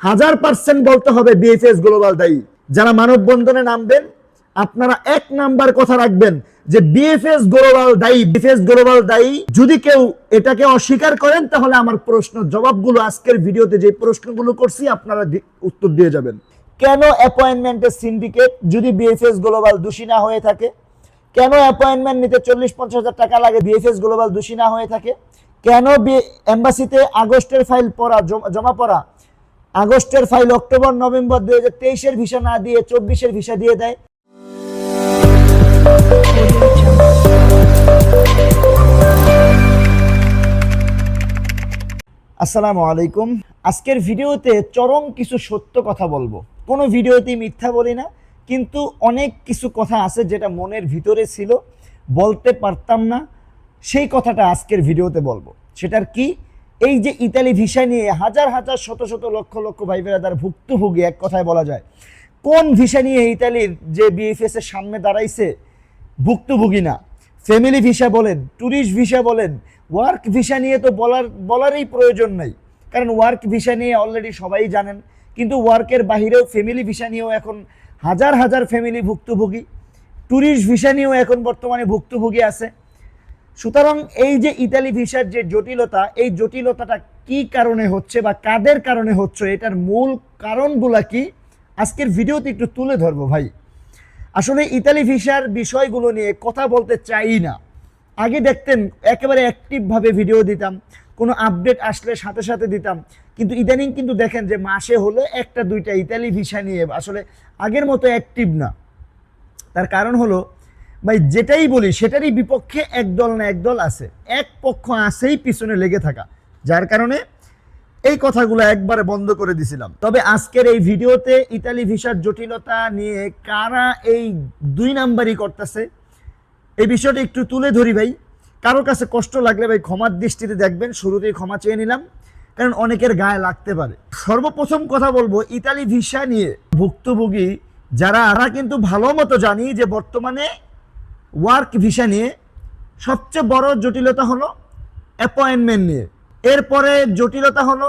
হাজার পার্সেন্ট বলতে হবে বিএফএস গ্লোবাল দায়ী। যারা মানববন্ধনে নামবেন, আপনারা এক নাম্বার কথা রাখবেন যে বিএফএস গ্লোবাল দায়ী বিএফএস গ্লোবাল দায়ী। যদি কেউ এটাকে অস্বীকার করেন, তাহলে আমার প্রশ্ন জবাবগুলো আজকের ভিডিওতে যে প্রশ্নগুলো করছি, আপনারা উত্তর দিয়ে যাবেন। কেন অ্যাপয়েন্টমেন্টের সিন্ডিকেট যদি বিএফএস গ্লোবাল দোষী না হয়ে থাকে? কেন অ্যাপয়েন্টমেন্ট নিতে চল্লিশ পঞ্চাশ হাজার টাকা লাগে বিএফএস গ্লোবাল দোষী না হয়ে থাকে? কেন বি এম্বাসিতে আগস্টের ফাইল পড়া জমা পড়া আগস্টের ফাইল অক্টোবর, নভেম্বর দুই হাজার তেইশের ভিসা না দিয়ে চব্বিশের ভিসা দিয়ে দেয়। আসসালামু আলাইকুম। আজকের ভিডিওতে চরম কিছু সত্য কথা বলব। কোনো ভিডিওতেই মিথ্যা বলি না, কিন্তু অনেক কিছু কথা আছে যেটা মনের ভিতরে ছিল, বলতে পারতাম না। সেই কথাটা আজকের ভিডিওতে বলব। সেটার কি? এই যে ইতালি ভিসা নিয়ে হাজার হাজার, শত শত লক্ষ লক্ষ ভাই বেড়াদার ভুক্তভোগী, এক কথায় বলা যায়। কোন ভিসা নিয়ে ইতালির যে বিএফএস এর সামনে দাঁড়াইছে, ভুক্তভোগী না। ফ্যামিলি ভিসা বলেন ট্যুরিস্ট ভিসা বলেন ওয়ার্ক ভিসা নিয়ে তো বলার, বলারই প্রয়োজন নাই। কারণ ওয়ার্ক ভিসা নিয়ে অলরেডি সবাই জানেন, কিন্তু ওয়ার্কের বাহিরেও ফ্যামিলি ভিসা নিয়েও এখন হাজার হাজার ফ্যামিলি ভুক্তভোগী। ট্যুরিস্ট ভিসা নিয়েও এখন বর্তমানে ভুক্তভোগী আছে। সুতরাং এই যে ইতালি ভিসার যে জটিলতা, এই জটিলতাটা কি কারণে হচ্ছে বা কাদের কারণে হচ্ছে, এটার মূল কারণগুলা কি? আজকের ভিডিওতে একটু তুলে ধরবো ভাই। আসলে ইতালি ভিসার বিষয়গুলো নিয়ে কথা বলতে চাই না। আগে দেখতেন, একেবারে অ্যাক্টিভভাবে ভিডিও দিতাম, কোনো আপডেট আসলে সাথে সাথে দিতাম। কিন্তু ইদানিং কিন্তু দেখেন যে মাসে হলে একটা দুইটা ইতালি ভিসা নিয়ে, আসলে আগের মতো অ্যাক্টিভ না। তার কারণ হলো ভাই, যেটাই বলি, সেটারই বিপক্ষে একদল না একদল আছে। এক পক্ষ আছেই পিছনে লেগে থাকা। যার কারণে এই কথাগুলো একবারে বন্ধ করে দিছিলাম। তবে আজকের এই ভিডিওতে ইতালি ভিসার জটিলতা নিয়ে কারা এই দুই নাম্বারই করতেছে, এই বিষয়টা একটু তুলে ধরি ভাই। কারও কাছে কষ্ট লাগলে ভাই ক্ষমার দৃষ্টিতে দেখবেন, শুরুতেই ক্ষমা চেয়ে নিলাম, কারণ অনেকের গায়ে লাগতে পারে। সর্বপ্রথম কথা বলব, ইতালি ভিসা নিয়ে ভুক্তভোগী, যারা আমরা কিন্তু ভালো মতো জানি যে বর্তমানে ওয়ার্ক ভিসা নিয়ে সবচেয়ে বড় জটিলতা হলো অ্যাপয়েন্টমেন্ট নিয়ে। এরপরে জটিলতা হলো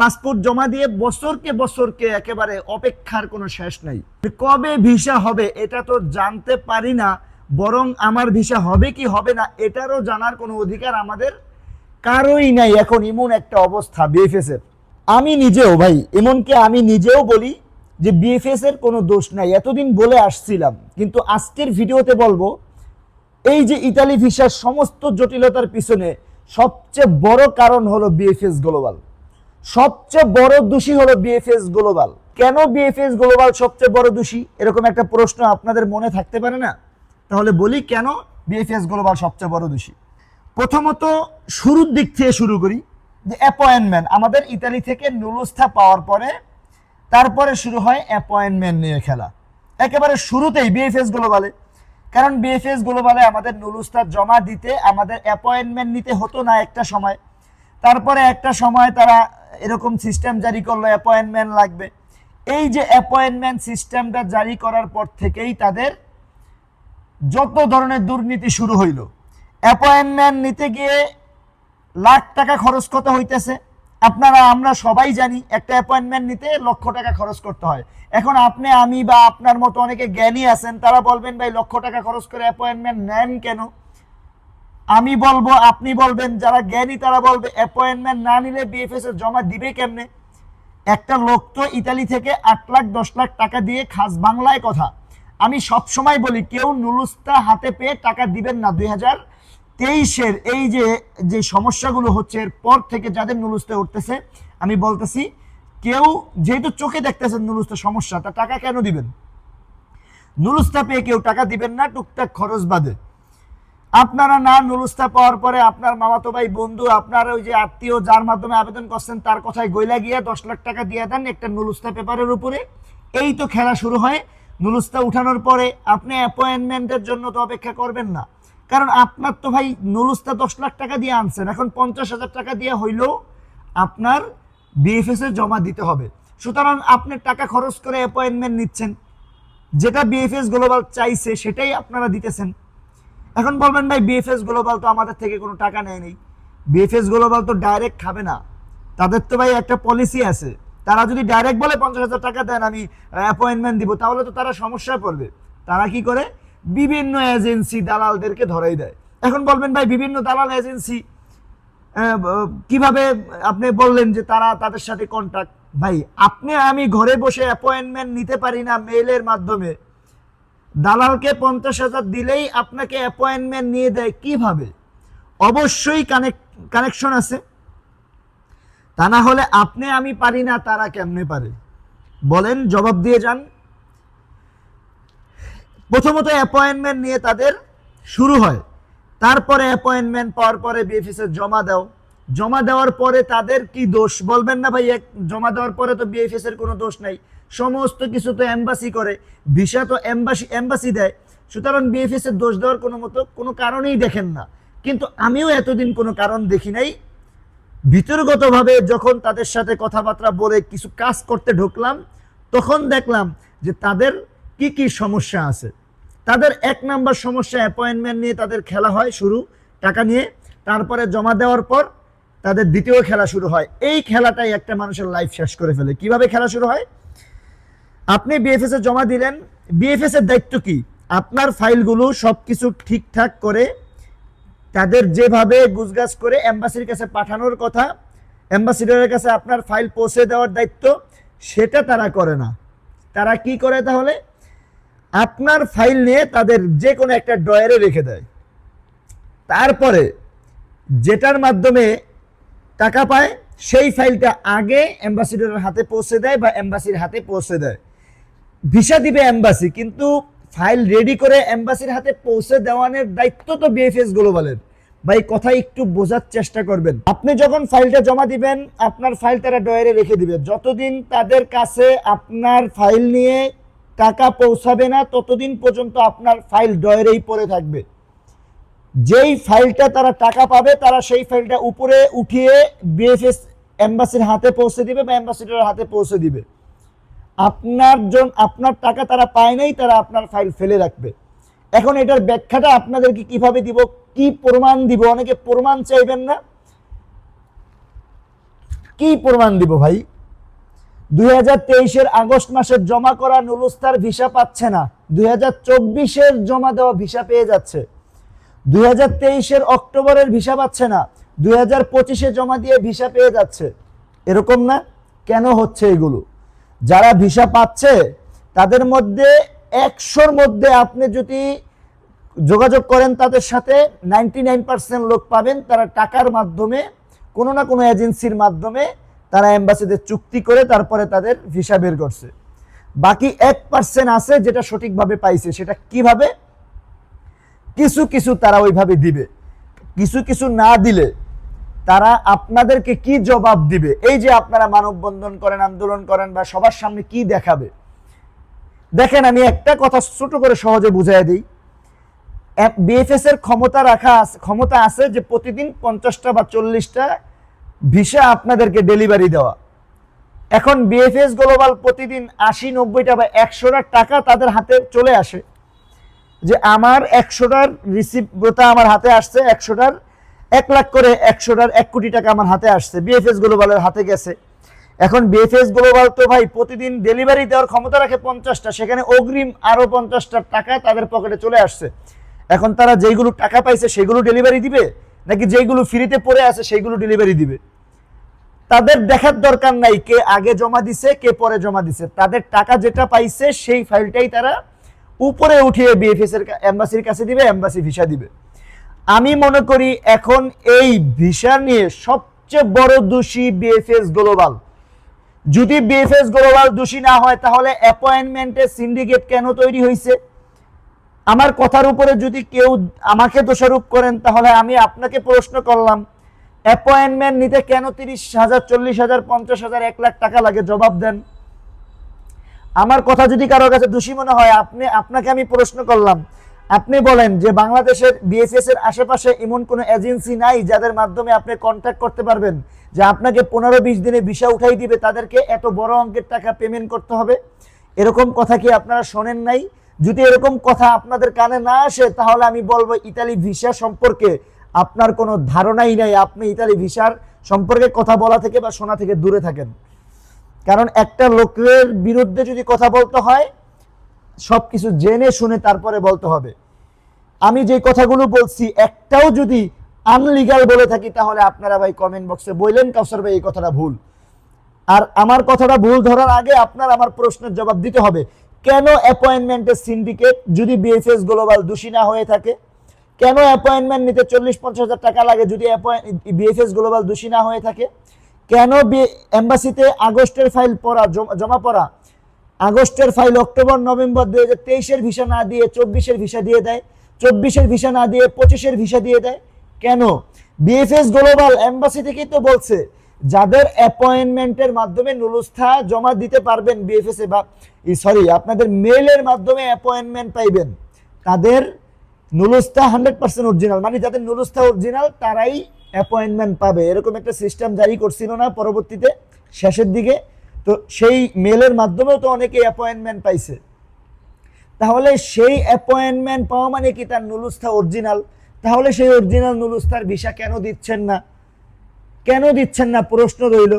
পাসপোর্ট জমা দিয়ে বছরকে বছরকে একেবারে অপেক্ষার কোনো শেষ নাই। কবে ভিসা হবে এটা তো জানতে পারি না, বরং আমার ভিসা হবে কি হবে না এটারও জানার কোনো অধিকার আমাদের কারোই নাই। এখন এমন একটা অবস্থা বিএফএস এর। আমি নিজেও ভাই, এমনকি আমি নিজেও বলি যে বিএফএস এর কোনো দোষ নাই। এতদিন বলে আসছিলাম, কিন্তু আজকের ভিডিওতে বলব, এই যে ইতালি ভিসার সমস্ত জটিলতার পিছনে সবচেয়ে বড় কারণ হলো বিএফএস গ্লোবাল সবচেয়ে বড় দোষী হলো বিএফএস গ্লোবাল কেন বিএফএস গ্লোবাল সবচেয়ে বড় দোষী? এরকম একটা প্রশ্ন আপনাদের মনে থাকতে পারে না? তাহলে বলি কেন বিএফএস গ্লোবাল সবচেয়ে বড় দোষী? প্রথমত, শুরুর দিক থেকে শুরু করি, যে অ্যাপয়েন্টমেন্ট আমাদের ইতালি থেকে নুলুস্থা পাওয়ার পরে তারপরে শুরু হয় অ্যাপয়েন্টমেন্ট নিয়ে খেলা। একেবারে শুরুতেই বিএফএস গ্লোবালে কারণ বিএফএস গ্লোবালে আমাদের নুলুস্তার জমা দিতে আমাদের অ্যাপয়েন্টমেন্ট নিতে হতো না একটা সময়। তারপরে একটা সময় তারা এরকম সিস্টেম জারি করল অ্যাপয়েন্টমেন্ট লাগবে। এই যে অ্যাপয়েন্টমেন্ট সিস্টেমটা জারি করার পর থেকেই তাদের যত ধরনের দুর্নীতি শুরু হইল। অ্যাপয়েন্টমেন্ট নিতে গিয়ে লাখ টাকা খরচ কত হইতেছে? আপনারা, আমরা সবাই জানি একটা অ্যাপয়েন্টমেন্ট নিতে লক্ষ টাকা খরচ করতে হয়। এখন আপনি, আমি বা আপনার মতো অনেকে জ্ঞানী আছেন, তারা বলবেন, ভাই, লক্ষ টাকা খরচ করে অ্যাপয়েন্টমেন্ট নেন কেন? আমি বলব, আপনি বলবেন, যারা জ্ঞানী, তারা বলবে অ্যাপয়েন্টমেন্ট না নিলে বিএফএস এর জমা দিবে কেমনে? একটা লোক তো ইতালি থেকে আট লাখ, দশ লাখ টাকা দিয়ে খাস বাংলায় কথা। আমি সব সময় বলি, কেউ নুলুস্তা হাতে পেয়ে টাকা দিবেন না। দুই হাজার তেইশের এই যে যে সমস্যাগুলো হচ্ছে এর পর থেকে যাদের নুলুস্তে উঠতেছে, আমি বলতেছি, কেউ যেহেতু চোখে দেখতেছেন নুলুস্তে সমস্যা তা টাকা কেন দিবেন? নুলুস্তা পেয়ে কেউ টাকা দিবেন না, টুকটাক খরচ বাদে। আপনারা না নুলুস্তা পাওয়ার পরে আপনার মামাতো ভাই, বন্ধু, আপনার ওই যে আত্মীয়, যার মাধ্যমে আবেদন করছেন, তার কথায় গইলা গিয়ে দশ লাখ টাকা দিয়ে দেন একটা নুলুস্তা পেপারের উপরে। এই তো খেলা শুরু হয়। নুলুস্তা উঠানোর পরে আপনি অ্যাপয়েন্টমেন্টের জন্য তো অপেক্ষা করবেন না। কারণ আপনার তো ভাই নুলুস্তা দশ লাখ টাকা দিয়ে আনছেন, এখন পঞ্চাশ হাজার টাকা দিয়ে হইলেও আপনার বিএফএস এ জমা দিতে হবে। সুতরাং আপনি টাকা খরচ করে অ্যাপয়েন্টমেন্ট নিচ্ছেন, যেটা বিএফএস গ্লোবাল চাইছে সেটাই আপনারা দিতেছেন। এখন বলবেন ভাই বিএফএস গ্লোবাল তো আমাদের থেকে কোনো টাকা নেয় নেই। বিএফএস গ্লোবাল তো ডাইরেক্ট খাবে না। তাদের তো ভাই একটা পলিসি আছে। তারা যদি ডাইরেক্ট বলে পঞ্চাশ হাজার টাকা দেন, আমি অ্যাপয়েন্টমেন্ট দিব, তাহলে তো তারা সমস্যায় পড়বে। তারা কি করে? বিভিন্ন এজেন্সি দালালদেরকে ধরাই দেয়। এখন বলবেন ভাই, বিভিন্ন দালাল এজেন্সি কীভাবে আপনি বললেন যে তারা তাদের সাথে কন্ট্যাক্ট ভাই, আপনি আমি ঘরে বসে অ্যাপয়েন্টমেন্ট নিতে পারি না মেইলের মাধ্যমে। দালালকে পঞ্চাশ হাজার দিলেই আপনাকে অ্যাপয়েন্টমেন্ট নিয়ে দেয় কীভাবে? অবশ্যই কানেক্ট কানেকশন আছে। তা না হলে আপনি আমি পারি না, তারা কেমনে পারে? বলেন, জবাব দিয়ে যান। প্রথমত অ্যাপয়েন্টমেন্ট নিয়ে তাদের শুরু হয়। তারপরে অ্যাপয়েন্টমেন্ট পাওয়ার পরে বিএফএস এর জমা দাও। জমা দেওয়ার পরে তাদের কি দোষ? বলবেন না ভাই, এক জমা দেওয়ার পরে তো বিএফএস এর কোনো দোষ নাই। সমস্ত কিছু তো এম্বাসি করে। ভিসা তো এম্বাসি এম্বাসি দেয়। সুতরাং বিএফএস এর দোষ দেওয়ার কোনো মতো কোনো কারণেই দেখেন না। কিন্তু আমিও এতদিন কোনো কারণ দেখি নাই। ভিতরগতভাবে যখন তাদের সাথে কথাবার্তা বলে কিছু কাজ করতে ঢুকলাম, তখন দেখলাম যে তাদের কি কি সমস্যা আছে। তাদের এক নাম্বার সমস্যা অ্যাপয়েন্টমেন্ট নিয়ে তাদের খেলা হয় শুরু, টাকা নিয়ে। তারপরে জমা দেওয়ার পর তাদের দ্বিতীয় খেলা শুরু হয়। এই খেলাটাই একটা মানুষের লাইফ শেষ করে ফেলে। কীভাবে খেলা শুরু হয়? আপনি বিএফএস এ জমা দিলেন। বিএফএস এর দায়িত্ব কি? আপনার ফাইলগুলো সব কিছু ঠিকঠাক করে তাদের যেভাবে গুজগাছ করে এম্বাসির কাছে পাঠানোর কথা অ্যাম্বাসিডরের কাছে আপনার ফাইল পৌঁছে দেওয়ার দায়িত্ব, সেটা তারা করে না। তারা কি করে তাহলে? আপনার ফাইল নিয়ে তাদের যে কোনো একটা ডয়ারে রেখে দেয়। তারপরে যেটার মাধ্যমে টাকা পায়, সেই ফাইলটা আগে অ্যাম্বাসিডরের হাতে পৌঁছে দেয় বা এম্বাসির হাতে পৌঁছে দেয়। ভিসা দিবে অ্যাম্বাসি, কিন্তু ফাইল রেডি করে এম্বাসির হাতে পৌঁছে দেওয়ানোর দায়িত্ব তো বিএফএস গ্লোবালের। ভাই, কথা একটু বোঝার চেষ্টা করবেন। আপনি যখন ফাইলটা জমা দিবেন, আপনার ফাইল তারা ডয়ারে রেখে দিবে। যতদিন তাদের কাছে আপনার ফাইল নিয়ে টাকা পৌঁছাবে না, ততদিন পর্যন্ত আপনার ফাইল ডয়ারেই পড়ে থাকবে। যেই ফাইলটা তারা টাকা পাবে, তারা সেই ফাইলটা উপরে উঠিয়ে বিএফএস এম্বাসির হাতে পৌঁছে দিবে বা অ্যাম্বাসিডরের হাতে পৌঁছে দিবে। আপনার জন, আপনার টাকা তারা পায় নাই, তারা আপনার ফাইল ফেলে রাখবে। এখন এটার ব্যাখ্যাটা আপনাদেরকে কীভাবে দিব, কি প্রমাণ দিব? অনেকে প্রমাণ চাইবেন না। কি প্রমাণ দিব ভাই? দুই তেইশের আগস্ট মাসের জমা করা নুলুস্তার ভিসা পাচ্ছে না। দুই চব্বিশের জমা দেওয়া ভিসা পেয়ে যাচ্ছে। দুই তেইশের অক্টোবরের ভিসা পাচ্ছে না। দুই পঁচিশে জমা দিয়ে ভিসা পেয়ে যাচ্ছে। এরকম না? কেন হচ্ছে এগুলো? যারা ভিসা পাচ্ছে, তাদের মধ্যে একশোর মধ্যে আপনি যদি যোগাযোগ করেন, তাদের সাথে নাইনটি লোক পাবেন। তারা টাকার মাধ্যমে, কোনো না কোনো এজেন্সির মাধ্যমে তারা এম্বাসিতে চুক্তি করে তারপরে তাদের ভিসা বের করছে। বাকি এক পার্সেন্ট আছে যেটা সঠিকভাবে পাইছে, সেটা কীভাবে? কিছু কিছু তারা ওইভাবে দিবে। কিছু কিছু না দিলে তারা আপনাদেরকে কি জবাব দিবে? এই যে আপনারা মানববন্ধন করেন, আন্দোলন করেন বা সবার সামনে কি দেখাবে? দেখেন, আমি একটা কথা ছোট করে সহজে বুঝাই দিই। বিএফএস এর ক্ষমতা রাখা ক্ষমতা আছে যে প্রতিদিন পঞ্চাশটা বা চল্লিশটা ভিসা আপনাদেরকে ডেলিভারি দেওয়া। এখন বিএফএস গ্লোবাল প্রতিদিন আশি, নব্বইটা বা একশোটা টাকা তাদের হাতে চলে আসে। যে আমার একশোটার রিসিভটা আমার হাতে আসছে, একশোটার এক লাখ করে একশোটার এক কোটি টাকা আমার হাতে আসছে বিএফএস গ্লোবালের হাতে গেছে। এখন বিএফএস গ্লোবাল তো ভাই প্রতিদিন ডেলিভারি দেওয়ার ক্ষমতা রাখে পঞ্চাশটা, সেখানে অগ্রিম আরও পঞ্চাশটা টাকা তাদের পকেটে চলে আসছে। এখন তারা যেইগুলো টাকা পাইছে সেগুলো ডেলিভারি দিবে? নাকি যেইগুলো ফ্রিতে পড়ে আছে সেইগুলো ডেলিভারি দিবে? তাদের দেখার দরকার নাই কে আগে জমা দিছে, কে পরে জমা দিছে। তাদের টাকা যেটা পাইছে সেই ফাইলটাই তারা উপরে উঠিয়ে বিএফএস এর এম্বাসির কাছে দিবে এম্বাসি ভিসা দিবে। আমি মনে করি এখন এই ভিসা নিয়ে সবচেয়ে বড় দোষী বিএফএস গ্লোবাল যদি বিএফএস গ্লোবাল দোষী না হয়, তাহলে অ্যাপয়েন্টমেন্টের সিন্ডিকেট কেন তৈরি হয়েছে আমার কথার উপরে যদি কেউ আমাকে দোষারোপ করেন, তাহলে আমি আপনাকে প্রশ্ন করলাম অ্যাপয়েন্টমেন্ট নিতে কেন তিরিশ হাজার, চল্লিশ হাজার, পঞ্চাশ হাজার, এক লাখ টাকা লাগে? জবাব দেন। আমার কথা যদি কারোর কাছে দোষী মনে হয়, আপনি, আপনাকে আমি প্রশ্ন করলাম। আপনি বলেন যে বাংলাদেশের বিএসএস এর আশেপাশে এমন কোনো এজেন্সি নাই যাদের মাধ্যমে আপনি কন্ট্যাক্ট করতে পারবেন, যে আপনাকে পনেরো, বিশ দিনে ভিসা উঠাই দিবে, তাদেরকে এত বড় অঙ্কের টাকা পেমেন্ট করতে হবে? এরকম কথা কি আপনারা শোনেন নাই? যদি এরকম কথা আপনাদের কানে না আসে, তাহলে আমি বলব ইতালি ভিসা সম্পর্কে আপনার কোনো ধারণাই নাই। আপনি ইতালি ভিসার সম্পর্কে কথা বলা থেকে বা শোনা থেকে দূরে থাকেন। কারণ একটা লোকের বিরুদ্ধে যদি কথা বলতে হয় সব কিছু জেনে শুনে তারপরে বলতে হবে। আমি যে কথাগুলো বলছি, একটাও যদি আনলিগাল বলে থাকি, তাহলে আপনারা ভাই কমেন্ট বক্সে বললেন, কাউসার ভাই, এই কথাটা ভুল। আর আমার কথাটা ভুল ধরার আগে আপনার আমার প্রশ্নের জবাব দিতে হবে। কেন অ্যাপয়েন্টমেন্টের সিন্ডিকেট যদি বিএফএস গ্লোবাল দোষী না হয়ে থাকে? কেন অ্যাপয়েন্টমেন্ট নিতে চল্লিশ পঞ্চাশ হাজার টাকা লাগে যদি বিএফএস গ্লোবাল দোষী না হয়ে থাকে? কেন এম্বাসিতে আগস্টের ফাইল পড়া, জমা- পড়া? আগস্টের ফাইল অক্টোবর, নভেম্বর দুই হাজার তেইশের ভিসা না দিয়ে চব্বিশের ভিসা দিয়ে দেয়? চব্বিশের ভিসা না দিয়ে পঁচিশের ভিসা দিয়ে দেয়? কেন? বিএফএস গ্লোবাল এম্বাসি থেকেই তো বলছে যাদের অ্যাপয়েন্টমেন্টের মাধ্যমে নুলুস্থা জমা দিতে পারবেন বিএফএস এ বা সরি আপনাদের মেলের মাধ্যমে অ্যাপয়েন্টমেন্ট পাইবেন, তাদের নুলুস্থা হান্ড্রেড পার্সেন্ট অরিজিনাল মানে যাদের নুলুস্থা অরিজিনাল তারাই অ্যাপয়েন্টমেন্ট পাবে। এরকম একটা সিস্টেম জারি করছিল না পরবর্তীতে, শেষের দিকে, তো সেই মেলের মাধ্যমেও তো অনেকে অ্যাপয়েন্টমেন্ট পাইছে। তাহলে সেই অ্যাপয়েন্টমেন্ট পাওয়া মানে কি তার নুলুস্থা অরিজিনাল তাহলে সেই অরিজিনাল নুলুস্থার ভিসা কেন দিচ্ছেন না? কেন দিচ্ছেন না? প্রশ্ন রইল।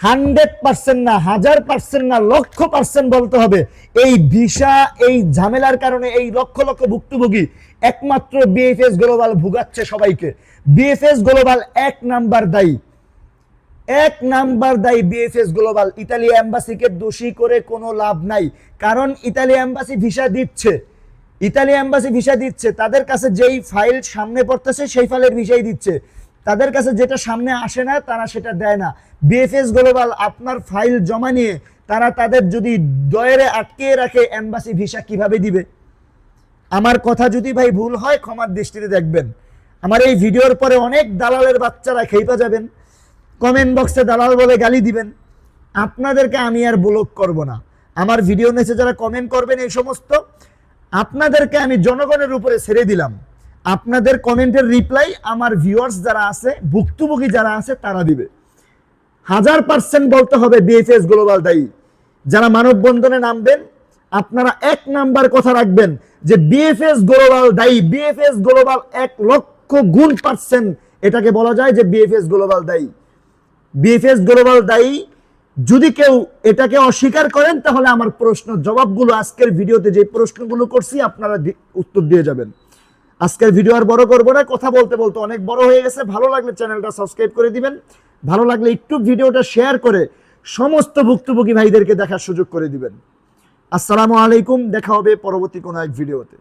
হান্ড্রেড পার্সেন্ট না, হাজার পার্সেন্ট না, লক্ষ পার্সেন্ট বলতে হবে। এই ভিসা, এই ঝামেলার কারণে এই লক্ষ লক্ষ ভুক্তভোগী, একমাত্র বিএফএস গ্লোবাল ভুগাচ্ছে সবাইকে। বিএফএস গ্লোবাল এক নাম্বার দায়ী। এক নাম্বার দায়ী বিএফএস গ্লোবাল ইতালি এম্বাসিকে দোষী করে কোনো লাভ নাই। কারণ ইতালি এম্বাসি ভিসা দিচ্ছে। ইতালি এম্বাসি ভিসা দিচ্ছে। তাদের কাছে যেই ফাইল সামনে পড়তেছে, সেই ফাইলের ভিসাই দিচ্ছে। তাদের কাছে যেটা সামনে আসে না, তারা সেটা দেয় না। বিএফএস গ্লোবাল আপনার ফাইল জমা নিয়ে তারা তাদের যদি দয়েরে আটকে রাখে এম্বাসি ভিসা কীভাবে দিবে? আমার কথা যদি ভাই ভুল হয়, ক্ষমার দৃষ্টিতে দেখবেন। আমার এই ভিডিওর পরে অনেক দালালের বাচ্চারা খেপা যাবেন। কমেন্ট বক্সে দালাল বলে গালি দিবেন। আপনাদেরকে আমি আর ব্লক করব না। আমার ভিডিও নিচে যারা কমেন্ট করবেন এই সমস্ত, আপনাদেরকে আমি জনগণের উপরে ছেড়ে দিলাম। আপনাদের কমেন্টের রিপ্লাই আমার ভিউয়ার্স যারা আছে, ভুক্তভোগী যারা আছে, তারা দিবে। হাজার পার্সেন্ট বলতে হবে বিএফএস গ্লোবাল দায়ী। যারা মানববন্ধনে নামবেন, আপনারা এক নাম্বার কথা রাখবেন যে বিএফএস গ্লোবাল দায়ী। বিএফএস গ্লোবাল এক লক্ষ গুণ পার্সেন্ট এটাকে বলা যায় যে বিএফএস গ্লোবাল দায়ী। বিএফএস গ্লোবাল দায়ী, যদি কেউ এটাকে অস্বীকার করেন, তাহলে আমার প্রশ্ন জবাবগুলো আজকের ভিডিওতে যে প্রশ্নগুলো করছি, আপনারা উত্তর দিয়ে যাবেন। আজকের ভিডিও আর বড় করব না, কথা বলতে বলতে অনেক বড় হয়ে গেছে। ভালো লাগলে চ্যানেলটা সাবস্ক্রাইব করে দিবেন। ভালো লাগলে একটু ভিডিওটা শেয়ার করে সমস্ত ভুক্তভোগী ভাইদেরকে দেখার সুযোগ করে দিবেন। আসসালামু আলাইকুম, দেখা হবে পরবর্তী কোনো এক ভিডিওতে।